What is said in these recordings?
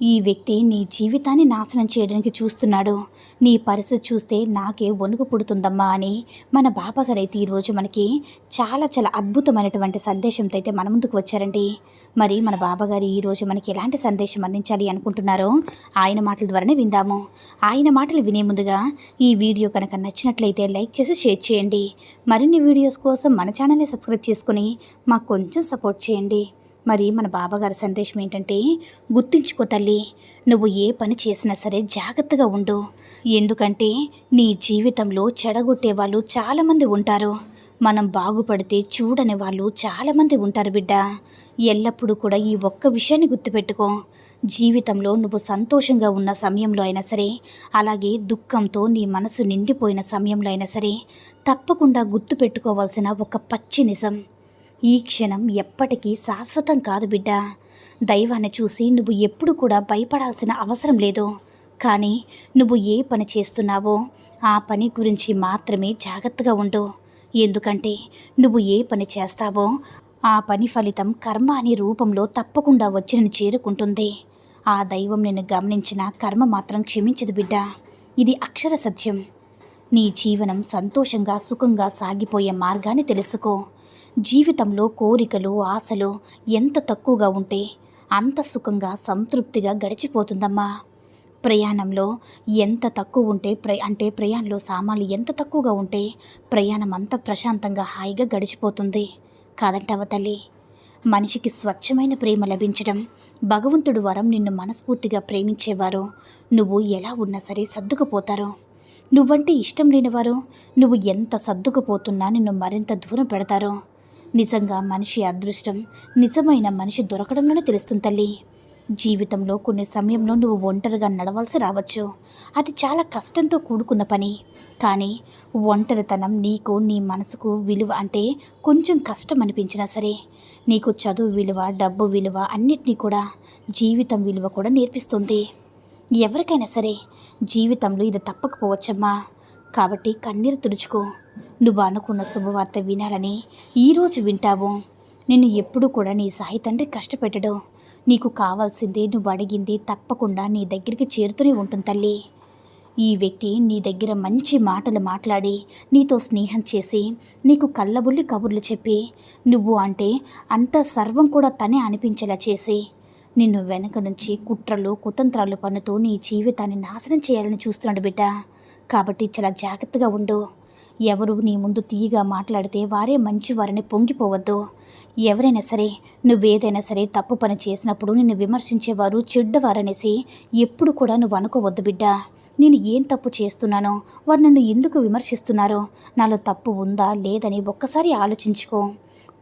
ఈ వ్యక్తి నీ జీవితాన్ని నాశనం చేయడానికి చూస్తున్నాడు. నీ పరిస్థితి చూస్తే నాకే వణుకు పుడుతుందమ్మా అని మన బాబాగారు అయితే ఈరోజు మనకి చాలా చాలా అద్భుతమైనటువంటి సందేశంతో అయితే మన ముందుకు వచ్చారండి. మరి మన బాబాగారు ఈరోజు మనకి ఎలాంటి సందేశం అందించాలి అనుకుంటున్నారో ఆయన మాటల ద్వారానే విందాము. ఆయన మాటలు వినే ముందుగా ఈ వీడియో కనుక నచ్చినట్లయితే లైక్ చేసి షేర్ చేయండి. మరిన్ని వీడియోస్ కోసం మన ఛానల్ని సబ్స్క్రైబ్ చేసుకుని మాకు కొంచెం సపోర్ట్ చేయండి. మరి మన బాబాగారి సందేశం ఏంటంటే గుర్తించుకో తల్లి నువ్వు ఏ పని చేసినా సరే జాగ్రత్తగా ఉండు. ఎందుకంటే నీ జీవితంలో చెడగొట్టే వాళ్ళు చాలామంది ఉంటారు. మనం బాగుపడితే చూడని వాళ్ళు చాలామంది ఉంటారు బిడ్డ. ఎల్లప్పుడూ కూడా ఈ ఒక్క విషయాన్ని గుర్తుపెట్టుకో. జీవితంలో నువ్వు సంతోషంగా ఉన్న సమయంలో అయినా సరే అలాగే దుఃఖంతో నీ మనసు నిండిపోయిన సమయంలో అయినా సరే తప్పకుండా గుర్తుపెట్టుకోవాల్సిన ఒక పచ్చి నిజం. ఈ క్షణం ఎప్పటికీ శాశ్వతం కాదు బిడ్డ. దైవాన్ని చూసి నువ్వు ఎప్పుడు కూడా భయపడాల్సిన అవసరం లేదు. కానీ నువ్వు ఏ పని చేస్తున్నావో ఆ పని గురించి మాత్రమే జాగ్రత్తగా ఉండు. ఎందుకంటే నువ్వు ఏ పని చేస్తావో ఆ పని ఫలితం కర్మ అనే రూపంలో తప్పకుండా వచ్చి నేను చేరుకుంటుంది. ఆ దైవం నిన్ను గమనించిన కర్మ మాత్రం క్షమించదు బిడ్డ. ఇది అక్షర సత్యం. నీ జీవనం సంతోషంగా సుఖంగా సాగిపోయే మార్గాన్ని తెలుసుకో. జీవితంలో కోరికలు ఆశలు ఎంత తక్కువగా ఉంటే అంత సుఖంగా సంతృప్తిగా గడిచిపోతుందమ్మా. ప్రయాణంలో ఎంత తక్కువ ఉంటే ప్ర అంటే ప్రయాణంలో సామాన్లు ఎంత తక్కువగా ఉంటే ప్రయాణం అంత ప్రశాంతంగా హాయిగా గడిచిపోతుంది. కాదంటావా తల్లి? మనిషికి స్వచ్ఛమైన ప్రేమ లభించడం భగవంతుడు వరం నిన్ను మనస్ఫూర్తిగా ప్రేమించేవారు. నువ్వు ఎలా ఉన్నా సరే సర్దుకుపోతారు. నువ్వంటే ఇష్టం లేనివారు. నువ్వు ఎంత సర్దుకుపోతున్నా నిన్ను మరింత దూరం పెడతారు. నిజంగా మనిషి అదృష్టం నిజమైన మనిషి దొరకడంలోనే తెలుస్తుంది తల్లి. జీవితంలో కొన్ని సమయంలో నువ్వు ఒంటరిగా నడవాల్సి రావచ్చు. అది చాలా కష్టంతో కూడుకున్న పని. కానీ ఒంటరితనం నీకు నీ మనసుకు విలువ అంటే కొంచెం కష్టం అనిపించినా సరే. నీకు చదువు విలువ డబ్బు విలువ అన్నిటినీ కూడా జీవితం విలువ కూడా నేర్పిస్తుంది. ఎవరికైనా సరే జీవితంలో ఇది తప్పకపోవచ్చమ్మా. కాబట్టి కన్నీరు తుడుచుకో. నువ్వు అనుకున్న శుభవార్త వినాలని ఈరోజు వింటావు. నిన్ను ఎప్పుడు కూడా నీ సాయి తండ్రి కష్టపెట్టడు. నీకు కావాల్సింది నువ్వు అడిగింది తప్పకుండా నీ దగ్గరికి చేరుతూనే ఉంటుంది తల్లి. ఈ వ్యక్తి నీ దగ్గర మంచి మాటలు మాట్లాడి నీతో స్నేహం చేసి నీకు కళ్ళబుల్లి కబుర్లు చెప్పి నువ్వు అంటే అంత సర్వం కూడా తనే అనిపించేలా చేసి నిన్ను వెనక నుంచి కుట్రలు కుతంత్రాలు పన్నుతూ నీ జీవితాన్ని నాశనం చేయాలని చూస్తున్నాడు బిడ్డ. కాబట్టి చాలా జాగ్రత్తగా ఉండు. ఎవరు నీ ముందు తీయగా మాట్లాడితే వారే మంచివారని పొంగిపోవద్దు. ఎవరైనా సరే నువ్వేదైనా సరే తప్పు పని చేసినప్పుడు నిన్ను విమర్శించేవారు చెడ్డవారనేసి ఎప్పుడు కూడా నువ్వు అనుకోవద్దు బిడ్డ. నేను ఏం తప్పు చేస్తున్నానో వారు నన్ను ఎందుకు విమర్శిస్తున్నారో నాలో తప్పు ఉందా లేదని ఒక్కసారి ఆలోచించుకో.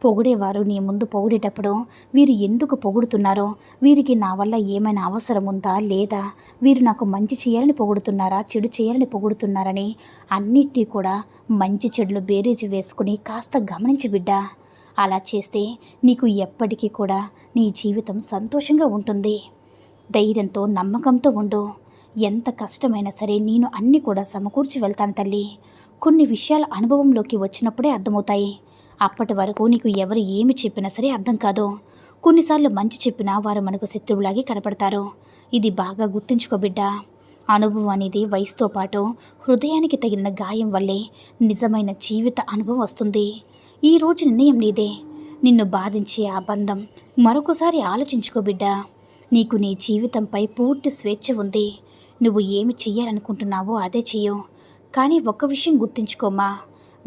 పొగిడేవారు నీ ముందు పొగిడేటప్పుడు వీరు ఎందుకు పొగుడుతున్నారో వీరికి నా వల్ల ఏమైనా అవసరం ఉందా లేదా వీరు నాకు మంచి చేయాలని పొగుడుతున్నారా చెడు చేయాలని పొగుడుతున్నారని అన్నిటినీ కూడా మంచి చెడులు బేరీజు వేసుకుని కాస్త గమనించి బిడ్డా. అలా చేస్తే నీకు ఎప్పటికీ కూడా నీ జీవితం సంతోషంగా ఉంటుంది. ధైర్యంతో నమ్మకంతో ఉండు. ఎంత కష్టమైనా సరే నేను అన్నీ కూడా సమకూర్చి వెళ్తాను తల్లి. కొన్ని విషయాలు అనుభవంలోకి వచ్చినప్పుడే అర్థమవుతాయి. అప్పటి వరకు నీకు ఎవరు ఏమి చెప్పినా సరే అర్థం కాదు. కొన్నిసార్లు మంచి చెప్పినా వారు మనకు శత్రువులాగే కనపడతారు. ఇది బాగా గుర్తుంచుకో బిడ్డ. అనుభవం అనేది వయసుతో పాటు హృదయానికి తగిన గాయం వల్లే నిజమైన జీవిత అనుభవం వస్తుంది. ఈ రోజు నిర్ణయం నీదే. నిన్ను బాధించే ఆ బంధం మరొకసారి ఆలోచించుకో బిడ్డ. నీకు నీ జీవితంపై పూర్తి స్వేచ్ఛ ఉంది. నువ్వు ఏమి చెయ్యాలనుకుంటున్నావో అదే చెయ్యు. కానీ ఒక్క విషయం గుర్తుంచుకోమా.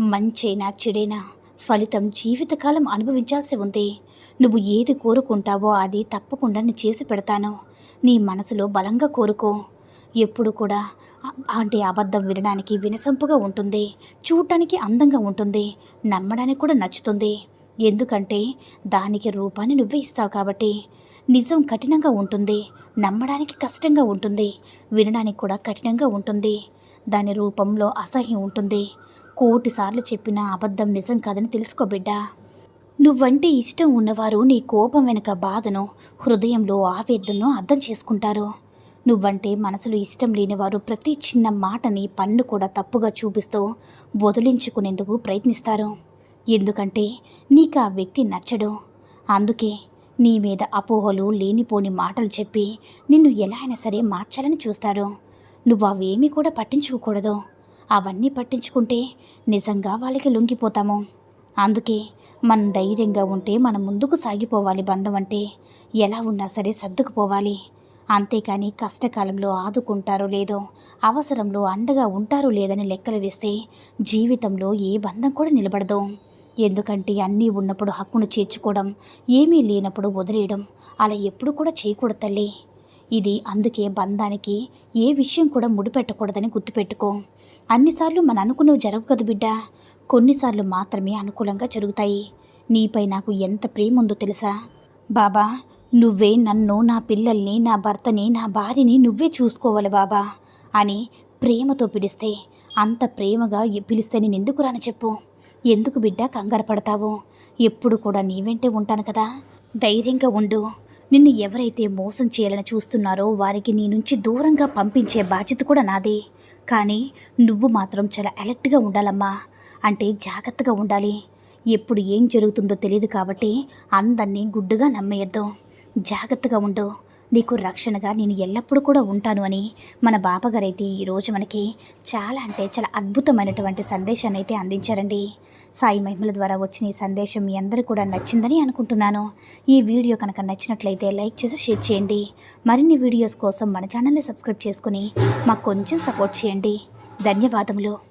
మంచైనా చెడైనా ఫలితం జీవితకాలం అనుభవించాల్సి ఉంది. నువ్వు ఏది కోరుకుంటావో అది తప్పకుండా నేను చేసి పెడతాను. నీ మనసులో బలంగా కోరుకో. ఎప్పుడు కూడా అంటే అబద్ధం వినడానికి వినసొంపుగా ఉంటుంది చూడటానికి అందంగా ఉంటుంది నమ్మడానికి కూడా నచ్చుతుంది. ఎందుకంటే దానికి రూపాన్ని నువ్వే ఇస్తావు కాబట్టి నిజం కఠినంగా ఉంటుంది నమ్మడానికి కష్టంగా ఉంటుంది వినడానికి కూడా కఠినంగా ఉంటుంది. దాని రూపంలో అసహ్యం ఉంటుంది. కోటిసార్లు చెప్పిన అబద్ధం నిజం కాదని తెలుసుకోబిడ్డా నువ్వంటే ఇష్టం ఉన్నవారు నీ కోపం వెనుక బాధను హృదయంలో ఆవేదనను అర్థం చేసుకుంటారు. నువ్వంటే మనసులో ఇష్టం లేనివారు ప్రతి చిన్న మాటని పన్ను కూడా తప్పుగా చూపిస్తూ వదిలించుకునేందుకు ప్రయత్నిస్తారు. ఎందుకంటే నీకు ఆ వ్యక్తి నచ్చడు. అందుకే నీ మీద అపోహలు లేనిపోని మాటలు చెప్పి నిన్ను ఎలా అయినా సరే మార్చాలని చూస్తారు. నువ్వు అవేమీ కూడా పట్టించుకోకూడదు. అవన్నీ పట్టించుకుంటే నిజంగా వాళ్ళకి లొంగిపోతాము. అందుకే మనం ధైర్యంగా ఉంటే మనం ముందుకు సాగిపోవాలి బంధం అంటే. ఎలా ఉన్నా సరే సర్దుకుపోవాలి. అంతేకాని కష్టకాలంలో ఆదుకుంటారో లేదో అవసరంలో అండగా ఉంటారో లేదని లెక్కలు వేస్తే జీవితంలో ఏ బంధం కూడా నిలబడదు. ఎందుకంటే అన్నీ ఉన్నప్పుడు హక్కును చేర్చుకోవడం ఏమీ లేనప్పుడు వదిలేయడం అలా ఎప్పుడు కూడా చేయకూడదు తల్లి. ఇది అందుకే బంధానికి ఏ విషయం కూడా ముడిపెట్టకూడదని గుర్తుపెట్టుకో. అన్నిసార్లు మన అనుకున్నవి జరగవు కదా బిడ్డ. కొన్నిసార్లు మాత్రమే అనుకూలంగా జరుగుతాయి. నీపై నాకు ఎంత ప్రేమ ఉందో తెలుసా? బాబా నువ్వే నన్ను నా పిల్లల్ని నా భర్తని నా భార్యని నువ్వే చూసుకోవాలి బాబా అని ప్రేమతో పిలిస్తే అంత ప్రేమగా పిలిస్తే నేను ఎందుకు రాను చెప్పు? ఎందుకు బిడ్డ కంగారు పడతావు? ఎప్పుడు కూడా నీ వెంటే ఉంటాను కదా. ధైర్యంగా ఉండు. నిన్ను ఎవరైతే మోసం చేయాలని చూస్తున్నారో వారికి నీ నుంచి దూరంగా పంపించే బాధ్యత కూడా నాదే. కానీ నువ్వు మాత్రం చాలా అలర్ట్గా ఉండాలమ్మా. అంటే జాగ్రత్తగా ఉండాలి. ఎప్పుడు ఏం జరుగుతుందో తెలియదు కాబట్టి అందరినీ గుడ్డుగా నమ్మేయద్దు. జాగ్రత్తగా ఉండు. నీకు రక్షణగా నేను ఎల్లప్పుడూ కూడా ఉంటాను అని మన బాపగారైతే ఈరోజు మనకి చాలా అంటే చాలా అద్భుతమైనటువంటి సందేశాన్ని అయితే అందించారండి. సాయి మహిమల ద్వారా వచ్చిన ఈ సందేశం మీ అందరూ కూడా నచ్చిందని అనుకుంటున్నాను. ఈ వీడియో కనుక నచ్చినట్లయితే లైక్ చేసి షేర్ చేయండి. మరిన్ని వీడియోస్ కోసం మన ఛానల్ని సబ్స్క్రైబ్ చేసుకుని మాకు కొంచెం సపోర్ట్ చేయండి. ధన్యవాదములు.